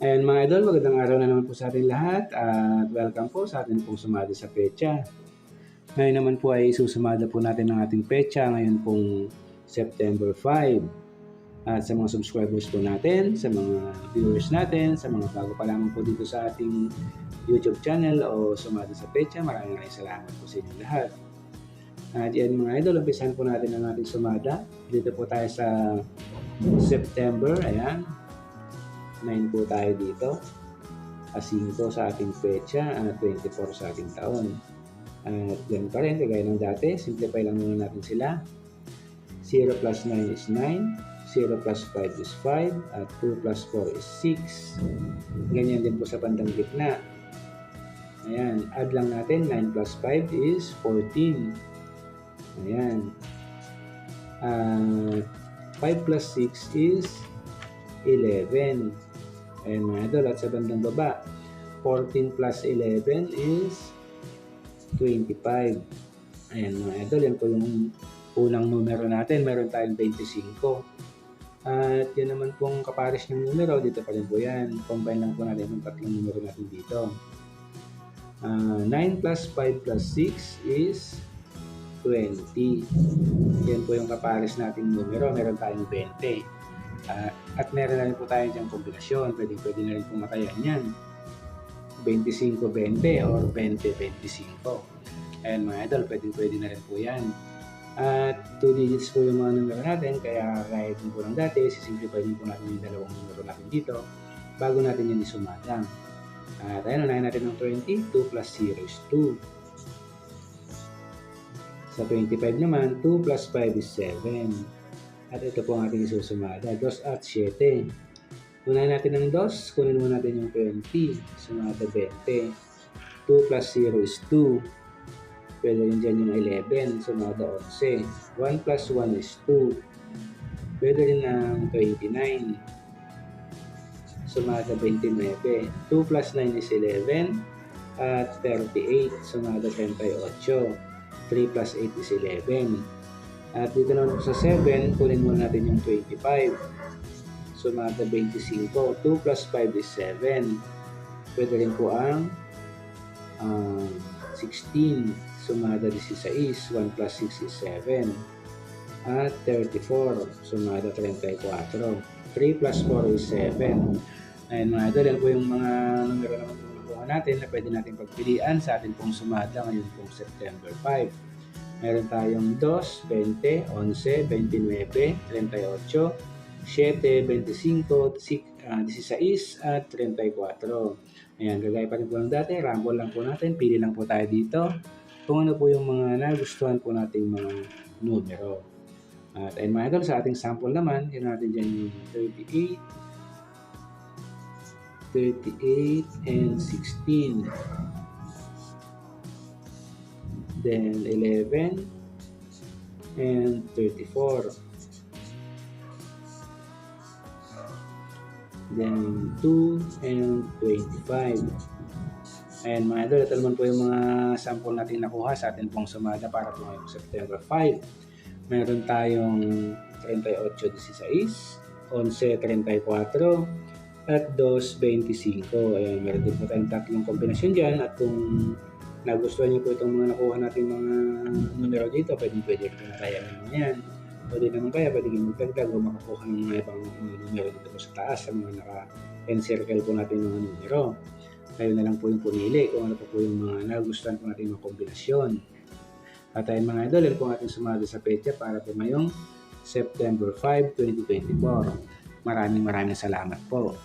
Ayan mga idol, magandang araw na naman po sa ating lahat at welcome po sa ating pong sumada sa pecha. Ngayon naman po ay susumada po natin ang ating pecha ngayon pong September 5. At sa mga subscribers po natin, sa mga viewers natin, sa mga bago pa lamang po dito sa ating YouTube channel o sumada sa pecha, maraming maraming salamat po sa inyo lahat. At yan mga idol, umpisahan po natin ang ating sumada. Dito po tayo sa September, ayan, 9 po tayo dito. A 5 sa ating pecha at 24 sa ating taon. At ganun pa rin, kagaya ng dati, simplify lang muna natin sila. 0 plus 9 is 9, 0 plus 5 is 5, at 2 plus 4 is 6. Ganyan din po sa bandang gitna. Ayan, add lang natin, 9 plus 5 is 14. Ayan. Uh, 5 plus 6 is 11. Ayan mga idol, at sa bandang baba, 14 plus 11 is 25. Ayan mga idol, yan po yung unang numero natin. Meron tayong 25. At yan naman pong kapares ng numero, dito pa rin po yan. Combine lang po natin yung tatlong numero natin dito. Uh, 9 plus 5 plus 6 is 20. Yan po yung kapares nating numero. Meron tayong 20. Uh, at meron na rin po tayo dyan kombinasyon. Pwede, pwede na rin po matayan yan. 25-20 or 20-25. Ayan mga idol, pwede, pwede na rin po yan. At 2 digits po yung mga numero natin, kaya kahit din po ng dati, sisimplify din po natin yung dalawang numero natin dito bago natin yan isumada. At ayun, unahin natin ng 20, 2 plus 0 is 2. Sa 25 naman, 2 plus 5 is 7. At ito po ang ating isusumada, 2 at 7. Unahin natin ng 2, kunin mo natin yung 20, sumada 20. 2 plus 0 is 2. Pwede rin dyan yung 11, sumada 11. 1 plus 1 is 2. Pwede rin ng 29. Sumada 29. 2 plus 9 is 11. At 38, sumada 38. 3 plus 8 is 11. At dito naman sa 7, kunin muna natin yung 25. Sumada 25. 2 plus 5 is 7. Pwede rin po ang um, 16. Sumada 16. 1 plus 6 is 7. At 34. Sumada 34. 3 plus 4 is 7. Ayan mga idol, po yung mga numero naman natin na pwede natin pagpilian sa ating pong sumada ngayon pong September 5. Meron tayong 2, 20, 11, 29, 38, 7, 25, 16 at 34. Ayan, gagaya pa rin po ng dati, rumble lang po natin, pili lang po tayo dito kung ano po yung mga nagustuhan po nating mga numero. At ayun mga idol, sa ating sample naman, yun natin dyan yung 38, 38 and 16. Then 11 and 34. Then 2 and 25. Ayan mga idol, ito naman po yung mga sample natin nakuha sa atin pong sumada para po ngayong September 5. Meron tayong 38-16, 11-34, at 2.25. Ayan, meron din po tayong tatlong kombinasyon dyan at kung nagustuhan niyo po itong mga nakuha natin mga numero dito, pwede pwede rin na kaya naman yan. Pwede naman kaya, pwede yung magdagdag o makakuha ng mga ibang mga numero dito po sa taas sa mga naka-encircle po natin mga numero. Kayo na lang po yung pumili kung ano po po yung mga nagustuhan po natin mga kombinasyon. At ayun mga idol, yun po ang sumada sa pecha para po ngayong September 5, 2024. Maraming maraming salamat po.